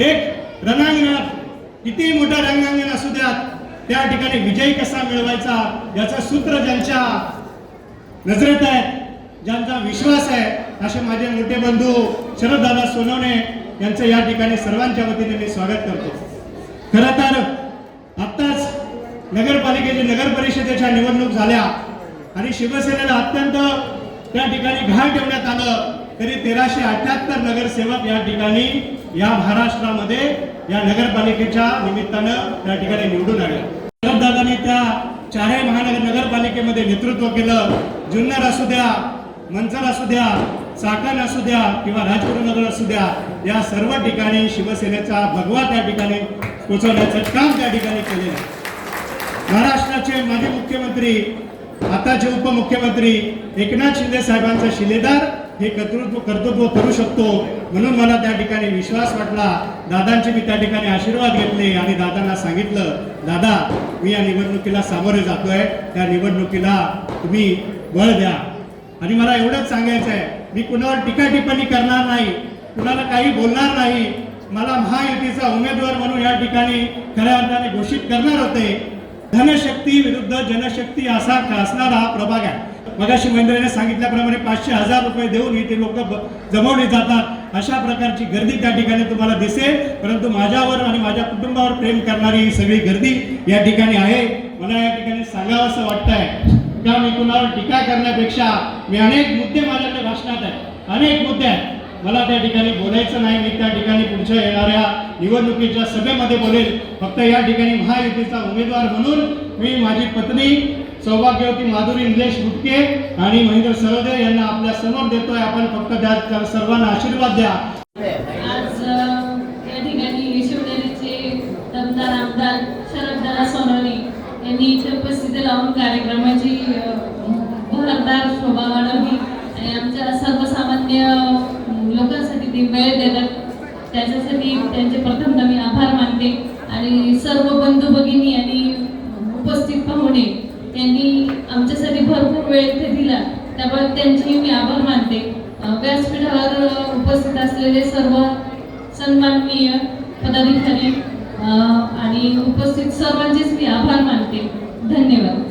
एक रणांगणात किती मोठं रंगांगण असू द्यात त्या ठिकाणी विजय कसा मिळवायचा याचं सूत्र ज्यांच्या नजरेत आहे ज्यांचा विश्वास आहे असे माझे मोठे बंधू शरददादा सोनवणे यांचं या ठिकाणी सर्वांच्या वतीने मी स्वागत करतो. खरं तर आत्ताच नगरपालिकेची नगर परिषदेच्या निवडणूक झाल्या आणि शिवसेनेला अत्यंत त्या ठिकाणी घाण ठेवण्यात आलं. तरी तेराशे अठ्याहत्तर नगरसेवक या ठिकाणी या महाराष्ट्रामध्ये या नगरपालिकेच्या निमित्तानं त्या ठिकाणी निवडून आले. शरददादांनी त्या चारही महानगर नगरपालिकेमध्ये नेतृत्व केलं. जुन्नर असू द्या मंचर असू द्या चाकण असू द्या किंवा राजगुरुनगर असू द्या या सर्व ठिकाणी शिवसेनेचा भगवा त्या ठिकाणी पोचवण्याचं काम त्या ठिकाणी केलेलं आहे. महाराष्ट्राचे माजी मुख्यमंत्री आताचे उपमुख्यमंत्री एकनाथ शिंदे साहेबांचा शिलेदार हे कर्तृत्व कर्तृत्व करू शकतो म्हणून मला त्या ठिकाणी विश्वास वाटला. दादांचे मी त्या ठिकाणी आशीर्वाद घेतले आणि दादांना सांगितलं दादा मी या निवडणुकीला सामोरे जातोय. त्या निवडणुकीला तुम्ही बळ द्या. आणि मला एवढंच सांगायचं आहे मी कुणावर टीका टिप्पणी करणार नाही कुणाला काही बोलणार नाही. मला महायुतीचा उमेदवार म्हणून या ठिकाणी खऱ्या अर्थाने घोषित करणार होते. धनशक्ती विरुद्ध जनशक्ती असा असणारा हा प्रभाग आहे. मगाशी महेंद्रने सांगितल्याप्रमाणे पाचशे हजार रुपये देऊन इथे लोक जमवले जातात. अशा प्रकारची गर्दी त्या ठिकाणी तुम्हाला दिसेल. परंतु माझ्यावर आणि माझ्या कुटुंबावर प्रेम करणारी ही सगळी गर्दी या ठिकाणी आहे. मला या ठिकाणी सांगावं असं वाटतंय. का मी कुणावर टीका करण्यापेक्षा मी अनेक मुद्दे माझ्याकडे भाषणात आहेत अनेक मुद्दे आहेत. मला त्या ठिकाणी बोलायचं नाही मी त्या ठिकाणी पुढच्या येणाऱ्या निवडणुकीच्या सभेमध्ये बोलेल. फक्त या ठिकाणी महायुतीचा उमेदवार म्हणून मी माझी पत्नी सौभाग्यवती माधुरी निलेश गुटके आणि महेंद्र सरोदे यांना आपल्यासमोर देतोय. आपण फक्त त्या सर्वांना आशीर्वाद द्या. आज या ठिकाणी शिवनेरीचे दमदार आमदार शरददादा सोनवणे यांनी इथे उपस्थिती लावून कार्यक्रमाची भरदार बहरदार शोभा वाढवली. आणि आमच्या सर्व वेळ देतात. त्याच्यासाठी त्यांचे प्रथमतः मी आभार मानते. आणि सर्व बंधू भगिनी आणि उपस्थित पाहुणे त्यांनी आमच्यासाठी भरपूर वेळ इथे दिला. त्यामुळे त्यांचेही मी आभार मानते. व्यासपीठावर उपस्थित असलेले सर्व सन्माननीय पदाधिकारी आणि उपस्थित सर्वांचेच मी आभार मानते. धन्यवाद.